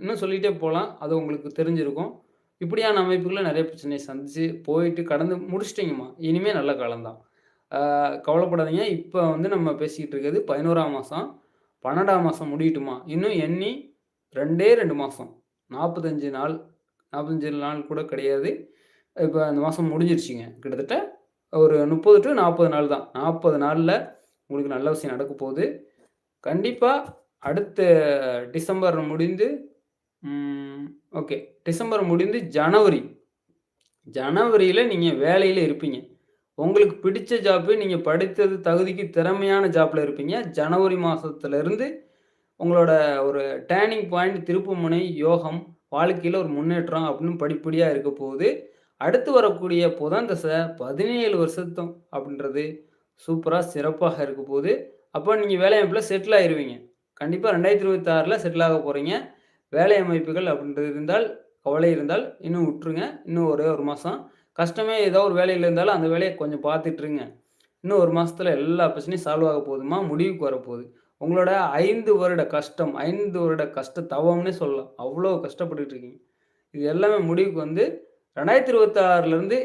இன்னும் சொல்லிகிட்டே போகலாம் அது உங்களுக்கு தெரிஞ்சிருக்கும். இப்படியான அமைப்புகள நிறைய பிரச்சனையை சந்திச்சு, போயிட்டு கடந்து முடிச்சிட்டிங்கம்மா இனிமேல் நல்ல காலம்தான் கவலைப்படாதீங்க. இப்போ வந்து நம்ம பேசிக்கிட்டு இருக்கிறது பதினோராம் மாதம் பன்னெண்டாம் மாதம் முடியட்டுமா, இன்னும் எண்ணி ரெண்டே ரெண்டு மாதம் நாற்பத்தஞ்சு நாள் 45 நாள் கூட கிடையாது. இப்போ அந்த மாதம் முடிஞ்சிருச்சுங்க. கிட்டத்தட்ட ஒரு முப்பது டு நாற்பது நாள் தான். நாற்பது நாளில் உங்களுக்கு நல்ல விஷயம் நடக்க போகுது கண்டிப்பாக அடுத்த டிசம்பர் முடிந்து ஓகே. டிசம்பர் முடிந்து ஜனவரி. ஜனவரியில் நீங்கள் வேலையில் இருப்பீங்க. உங்களுக்கு பிடிச்ச ஜாப்பு நீங்கள் படித்தது தகுதிக்கு திறமையான ஜாப்பில் இருப்பீங்க. ஜனவரி மாதத்துலேருந்து உங்களோட ஒரு டேர்னிங் பாயிண்ட் திருப்புமுனை, யோகம், வாழ்க்கையில் ஒரு முன்னேற்றம் அப்படின்னு படிப்படியாக இருக்க போகுது. அடுத்து வரக்கூடிய புதன் தசை 17 வருஷத்தம் அப்படின்றது சூப்பராக சிறப்பாக இருக்க அப்போ நீங்கள் நீங்க வேலை ஆயிடுவீங்க செட்டில் ஆயிருவீங்க. கண்டிப்பா 2026ல செட்டில் ஆக போகிறீங்க வேலை அமைப்புகள் அப்படின்றது இருந்தால், கவலை இருந்தால் இன்னும் விட்டுருங்க. இன்னும் ஒரே ஒரு மாதம் கஷ்டமே ஏதோ ஒரு வேலையில் இருந்தாலும் அந்த வேலையை கொஞ்சம் பார்த்துட்ருங்க இன்னும் ஒரு மாதத்தில் எல்லா பிரச்சனையும் சால்வ் ஆக போகுதுமா முடிவுக்கு வரப்போகுது. உங்களோட ஐந்து வருட கஷ்டம், ஐந்து வருட கஷ்ட தவம்னே சொல்லலாம். அவ்வளோ கஷ்டப்பட்டுட்டு இருக்கீங்க. இது எல்லாமே முடிவுக்கு வந்து 2026லருந்து